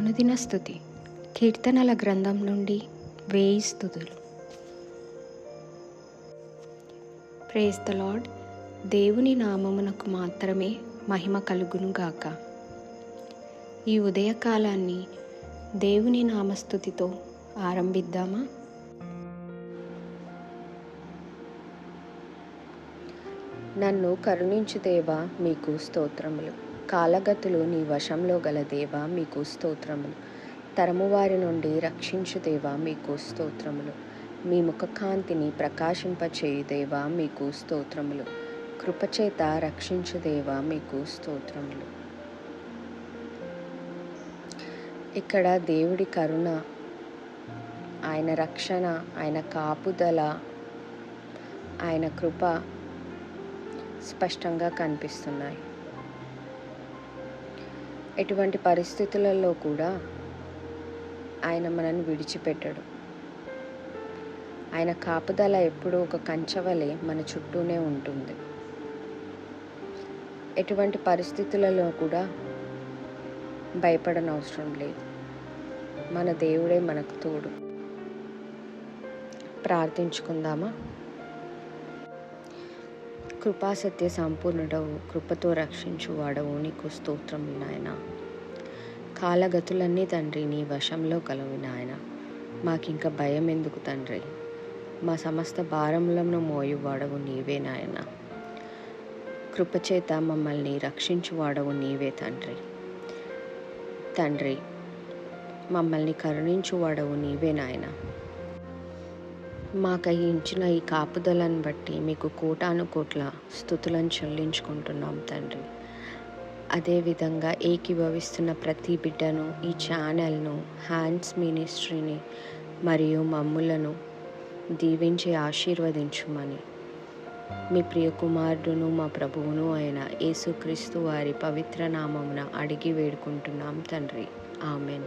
అనుదిన స్థుతి. కీర్తనల గ్రంథం నుండి వేయి స్థుతులు. ప్రేస్ ద లార్డ్ దేవుని నామమునకు మాత్రమే మహిమ కలుగును గాక ఈ ఉదయకాలాన్ని దేవుని నామస్థుతితో ఆరంభిద్దామా? నన్ను కరుణించు దేవా మీకు స్తోత్రములు. కాలగతులు నీ వశంలో గల దేవా మీకు స్తోత్రములు. తరము వారి నుండి రక్షించు దేవా మీకు స్తోత్రములు. మీ ముఖకాంతిని ప్రకాశింపచేయు దేవా మీకు స్తోత్రములు. కృపచేత రక్షించు దేవా మీకు స్తోత్రములు. ఇక్కడ దేవుడి కరుణ ఆయన రక్షణ ఆయన కాపుదల ఆయన కృప స్పష్టంగా కనిపిస్తున్నాయి. ఎటువంటి పరిస్థితులలో కూడా ఆయన మనల్ని విడిచిపెట్టడు. ఆయన కాపుదల ఎప్పుడూ ఒక కంచవలే మన చుట్టూనే ఉంటుంది. ఎటువంటి పరిస్థితులలో కూడా భయపడనవసరం లేదు. మన దేవుడే మనకు తోడు. ప్రార్థించుకుందామా? కృపాసత్య సంపూర్ణుడవు కృపతో రక్షించు వాడవు నీకు స్తోత్రం నాయన. కాలగతులన్నీ తండ్రి నీ వశంలో కలవు నాయన. మాకింక భయం ఎందుకు తండ్రి? మా సమస్త భారములను మోయువాడవు నీవే నాయన. కృపచేత మమ్మల్ని రక్షించు వాడవు నీవే తండ్రి. తండ్రి మమ్మల్ని కరుణించు వాడవు నీవే నాయన. మాకై ఇచ్చిన ఈ కాపుదలను బట్టి మీకు కోటాను కోట్ల స్థుతులను చెల్లించుకుంటున్నాం తండ్రి. అదేవిధంగా ఏకీభవిస్తున్న ప్రతి బిడ్డను ఈ ఛానల్ను హ్యాండ్స్ మినిస్ట్రీని మరియు మమ్ములను దీవించి ఆశీర్వదించుమని. మీ ప్రియ కుమారుడును మా ప్రభువును అయిన యేసుక్రీస్తు వారి పవిత్ర నామమున అడిగి వేడుకుంటున్నాం తండ్రి. ఆమెన్.